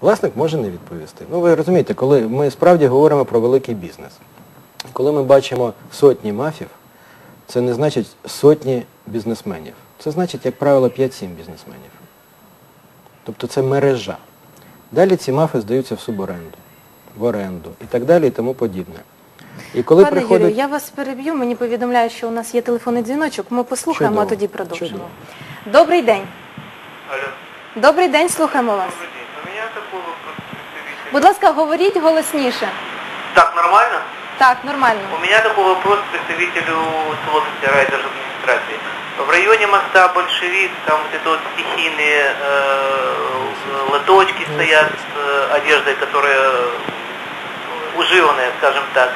Власник може не відповісти. Ну ви розумієте, коли ми справді говоримо про великий бізнес. Коли ми бачимо сотні мафів, це не значить сотні бізнесменів. Це значить, як правило, 5-7 бізнесменів. Тобто це мережа. Далі ці мафи здаються в суборенду, в оренду і так далі і тому подібне. І коли Пане приходить... Юрію, я вас переб'ю, мені повідомляють, що у нас є телефонний дзвіночок. Ми послухаємо, Чудово, а тоді продовжимо. чудово. Добрий день. Алло, Добрий день, слухаємо вас. Вопрос представитель. Будь ласка, говоріть голосніше. Так, нормально? Так, нормально. У меня такой вопрос к представителю Соломенской райдержадминистрации. В районе моста Большевик, там вот это вот стихийные э, лоточки стоят с э, одеждой, которая уживанная, скажем так.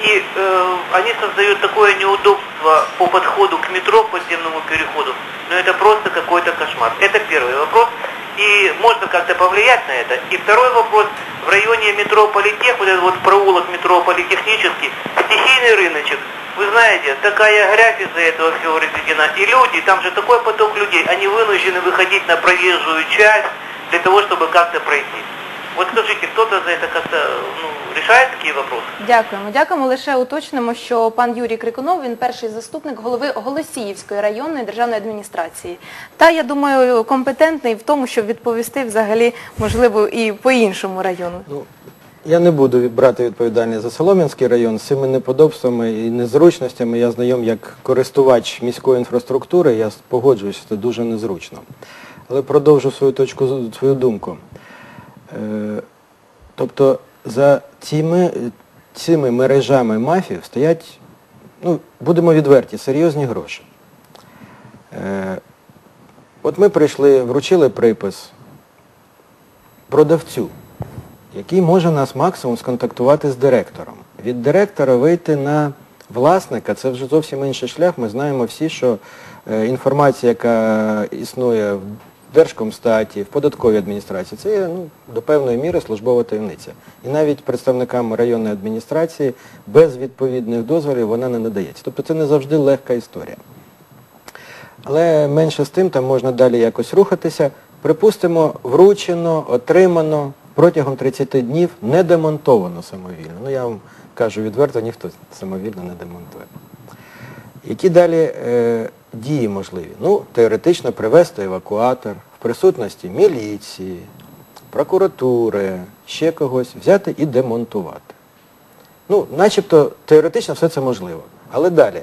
И э, они создают такое неудобство по подходу к метро, подземному переходу. Но это просто какой-то кошмар. Это первый вопрос. И можно как-то повлиять на это. И второй вопрос. В районе метро Политех, вот этот вот проулок метро Политехнический, стихийный рыночек. Вы знаете, такая грязь из-за этого всего разведена. И люди, там же такой поток людей, они вынуждены выходить на проезжую часть для того, чтобы как-то пройти. Вот скажите, кто-то за это как-то ну, решает такие вопросы? Дякуємо. Дякуємо. Лише уточнимо, що пан Юрій Крикунов, він перший заступник голови Голосіївської районної державної адміністрації. Та, я думаю, компетентний в тому, щоб відповісти взагалі, можливо, і по іншому району. Ну, я не буду брати відповідальність за Солом'янський район. З цими неподобствами і незручностями я знайом як користувач міської інфраструктури, я погоджуюся, це дуже незручно. Але продовжу свою точку, з- свою думку. Е, тобто за цими, цими мережами мафів стоять, ну, будемо відверті, серйозні гроші. Е, от ми прийшли, вручили припис продавцю, який може нас максимум сконтактувати з директором. Від директора вийти на власника це вже зовсім інший шлях. Ми знаємо всі, що е, інформація, яка існує в Держкомстаті, в податковій адміністрації, це є ну, до певної міри службова таємниця. І навіть представникам районної адміністрації без відповідних дозволів вона не надається. Тобто це не завжди легка історія. Але менше з тим, там можна далі якось рухатися. Припустимо, вручено, отримано протягом 30 днів не демонтовано самовільно. Ну я вам кажу відверто, ніхто самовільно не демонтує. Які далі е, дії можливі? Ну, теоретично привезти евакуатор в присутності міліції, прокуратури, ще когось, взяти і демонтувати. Ну, начебто теоретично все це можливо. Але далі,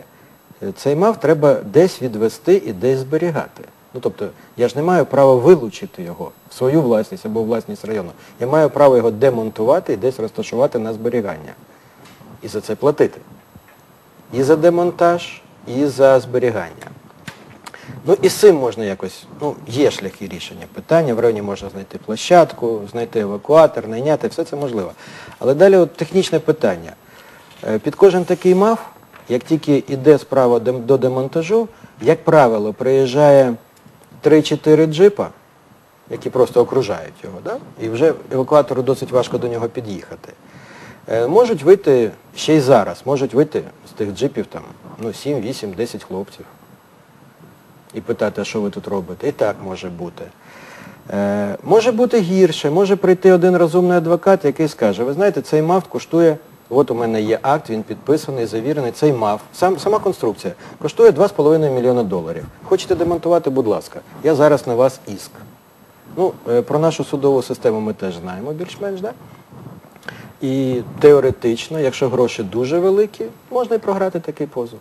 е, цей мав треба десь відвести і десь зберігати. Ну, тобто, я ж не маю права вилучити його в свою власність або власність району. Я маю право його демонтувати і десь розташувати на зберігання. І за це платити. І за демонтаж, і за зберігання. Ну і з цим можна якось, ну, є шляхи рішення питання, в районі можна знайти площадку, знайти евакуатор, найняти, все це можливо. Але далі от технічне питання. Е, Під кожен такий мав, як тільки йде справа до демонтажу, як правило, приїжджає 3-4 джипа, які просто окружають його, да? і вже евакуатору досить важко до нього під'їхати. Е, Можуть вийти ще й зараз, можуть вийти з тих джипів там, ну, 7, 8, 10 хлопців і питати, що ви тут робите. І так може бути. Е, може бути гірше, може прийти один розумний адвокат, який скаже, ви знаєте, цей МАФ коштує, от у мене є акт, він підписаний, завірений, цей МАФ, сам, сама конструкція, коштує 2,5 мільйона доларів. Хочете демонтувати, будь ласка, я зараз на вас іск. Ну, е, про нашу судову систему ми теж знаємо більш-менш, да? І теоретично, якщо гроші дуже великі, можна і програти такий позов.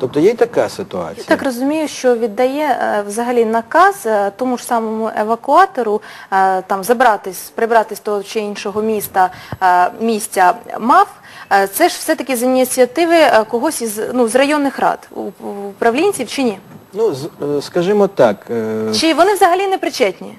Тобто є й така ситуація. Я так розумію, що віддає е, взагалі наказ е, тому ж самому евакуатору е, там забратись, прибрати з того чи іншого міста місця МАФ. Це ж все-таки з ініціативи когось із ну, з районних рад, управлінців чи ні? Ну, скажімо так, Чи вони взагалі не причетні?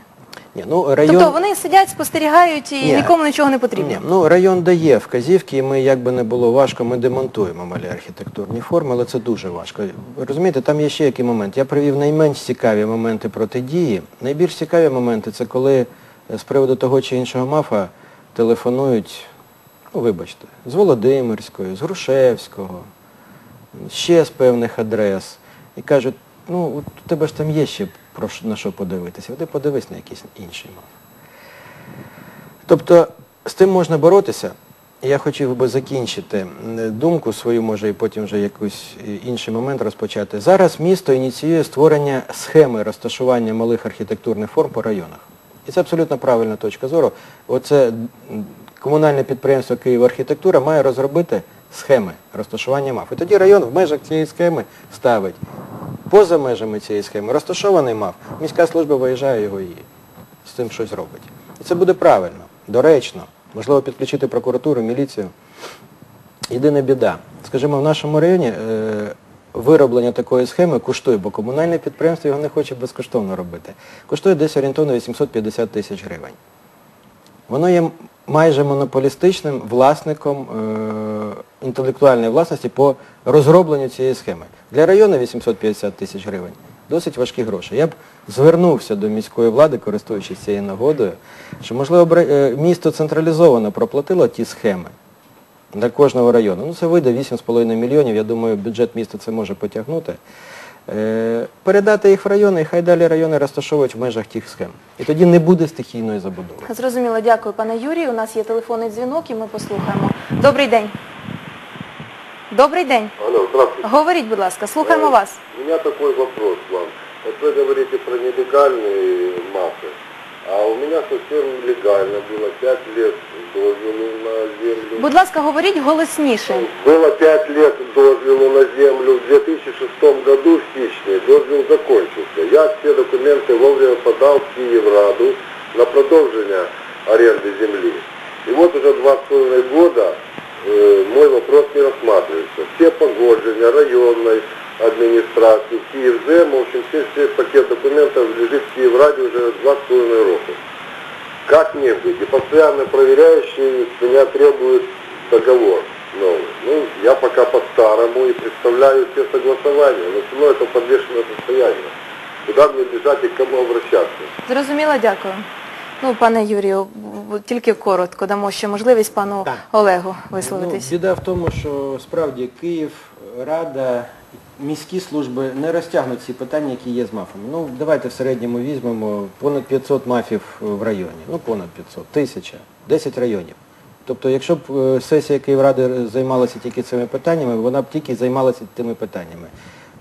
Ні, ну, район... Тобто вони сидять, спостерігають і Ні. нікому нічого не потрібно? Ні, ну, район дає вказівки, і ми, як би не було важко, ми демонтуємо малі архітектурні форми, але це дуже важко. Розумієте, там є ще який момент. Я привів найменш цікаві моменти протидії. Найбільш цікаві моменти це коли е, з приводу того чи іншого мафа телефонують, ну вибачте, з Володимирської, з Грушевського, ще з певних адрес. І кажуть, ну у тебе ж там є ще на що подивитися, ти подивись на якийсь інший мав. Тобто з тим можна боротися. Я хотів би закінчити думку свою, може, і потім вже якийсь е, інший момент розпочати. Зараз місто ініціює створення схеми розташування малих архітектурних форм по районах. І це абсолютно правильна точка зору. Оце комунальне підприємство «Київархітектура» має розробити схеми розташування мав. І тоді район в межах цієї схеми ставить поза межами цієї схеми розташований мав, міська служба виїжджає його і з цим щось робить. І це буде правильно, доречно, можливо підключити прокуратуру, міліцію. Єдина біда. Скажімо, в нашому районі е, вироблення такої схеми коштує, бо комунальне підприємство його не хоче безкоштовно робити. Коштує десь орієнтовно 850 тисяч гривень. Воно є майже монополістичним власником е, інтелектуальної власності по розробленню цієї схеми. Для району 850 тисяч гривень досить важкі гроші. Я б звернувся до міської влади, користуючись цією нагодою, що, можливо, е, місто централізовано проплатило ті схеми для кожного району. Ну, це вийде 8,5 мільйонів, я думаю, бюджет міста це може потягнути. Е, Передати їх в райони, і хай далі райони розташовують в межах тих схем. І тоді не буде стихійної забудови. Зрозуміло, дякую, пане Юрію. У нас є телефонний дзвінок і ми послухаємо. Добрий день. Добрий день. Алло, здравствуйте. Говоріть, будь ласка, слухаємо Э, вас. У меня такой вопрос к вам. Вот вы говорите про нелегальные мафы, а у меня совсем легально было 5 лет дозволу на землю. Будь ласка, говоріть голосніше. Было 5 лет дозволу на землю. В 2006 году в січні дозвол закончился. Я все документы вовремя подал в Киевраду на продолжение аренды земли. И вот уже два с половиной года э, мой вопрос не рассматривается. Все погоджения районной администрации, Киевзем, в общем, все, все пакет документов лежит в Киевраде уже два с половиной рока. Как мне быть? И постоянно проверяющие с меня требуют договор новый. Ну, я пока по-старому и представляю все согласования, но все равно это подвешенное состояние. Куда мне бежать и к кому обращаться? Зрозуміло, дякую. Ну, пане Юрію, в- в- тільки коротко дамо ще можливість пану Так. Олегу Ну, висловитись. біда в тому, що справді Київ, Рада, міські служби не розтягнуть ці питання, які є з мафами. Ну, давайте в середньому візьмемо понад 500 мафів в районі. Ну, понад 500, тисяча, 10 районів. Тобто, якщо б е, сесія Київради займалася тільки цими питаннями, вона б тільки займалася тими питаннями.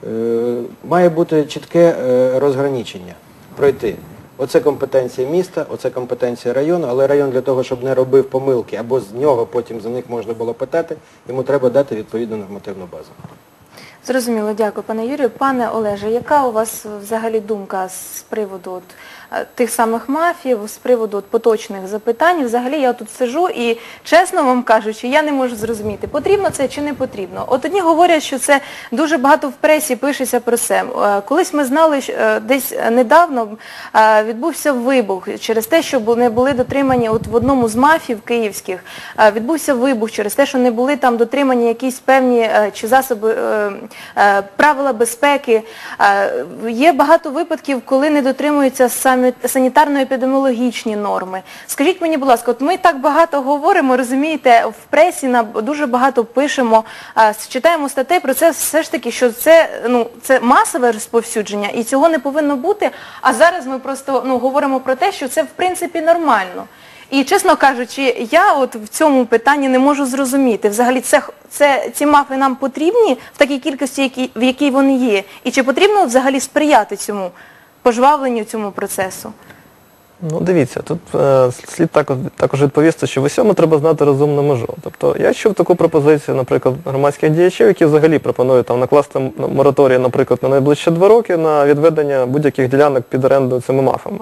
Е, Має бути чітке е, розграничення, пройти. Оце компетенція міста, оце компетенція району, але район для того, щоб не робив помилки, або з нього потім за них можна було питати, йому треба дати відповідну нормативну базу. Зрозуміло, дякую, пане Юрію. Пане Олеже, яка у вас взагалі думка з приводу от, тих самих мафів, з приводу от, поточних запитань? Взагалі я тут сижу і, чесно вам кажучи, я не можу зрозуміти, потрібно це чи не потрібно. От одні говорять, що це дуже багато в пресі пишеться про це. Е, Колись ми знали, що, е, десь недавно е, відбувся вибух через те, що не були дотримані от в одному з мафів київських, е, відбувся вибух через те, що не були там дотримані якісь певні е, чи засоби, е, е, правила безпеки. Е, Є багато випадків, коли не дотримуються самі санітарно-епідеміологічні норми. Скажіть мені, будь ласка, от ми так багато говоримо, розумієте, в пресі дуже багато пишемо, читаємо статей про це все ж таки, що це, ну, це масове розповсюдження і цього не повинно бути. А зараз ми просто ну, говоримо про те, що це в принципі нормально. І, чесно кажучи, я от в цьому питанні не можу зрозуміти. Взагалі, це, це, ці мафи нам потрібні в такій кількості, які, в якій вони є? І чи потрібно взагалі сприяти цьому пожвавленню цьому процесу? Ну, дивіться, тут е, слід також, також відповісти, що в усьому треба знати розумну межу. Тобто я чув таку пропозицію, наприклад, громадських діячів, які взагалі пропонують там накласти мораторій, наприклад, на найближчі два роки на відведення будь-яких ділянок під оренду цими мафами.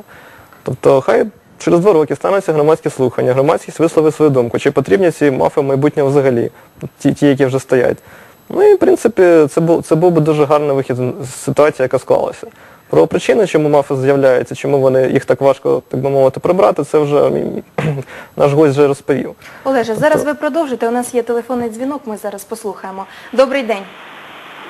Тобто хай через два роки стануться громадські слухання, громадськість висловить свою думку, чи потрібні ці мафи в майбутньому взагалі, ті, ті які вже стоять. Ну і в принципі це був, це був би дуже гарний вихід з ситуації, яка склалася. Про причини, чому мафи з'являються, чому вони їх так важко, так би мовити, прибрати, це вже мій- наш гость вже розповів. Олеже, зараз ви продовжите. У нас є телефонний дзвінок, ми зараз послухаємо. Добрий день.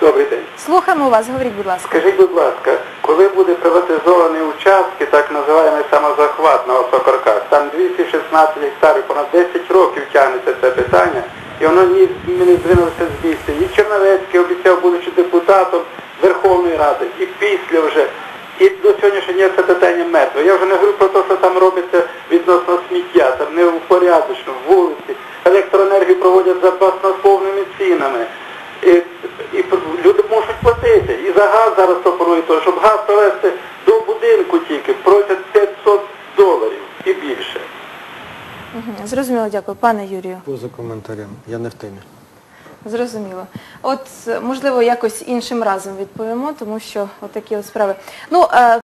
Добрий день. Слухаємо вас, говоріть, будь ласка. Скажіть, будь ласка, коли буде приватизовані участки, так називаємо самозахват на Осокорках, там 216 гектарів, понад 10 років тягнеться це питання, і воно ні, ні не здвинулося з місця. І Черновецький обіцяв, будучи депутатом Верховної Ради, і після вже. І до сьогоднішнього це питання мертве. Я вже не говорю про те, що там робиться відносно сміття, там не упорядочно, в вулиці. Електроенергію проводять за басноповними цінами. І, і люди можуть платити. І за газ зараз пропонують, то, щоб газ провести до будинку тільки, просять 500 доларів і більше. Зрозуміло, дякую. Пане Юрію. Поза коментарем, я не в темі. Зрозуміло. От, е, можливо, якось іншим разом відповімо, тому що отакі от справи. Ну, е,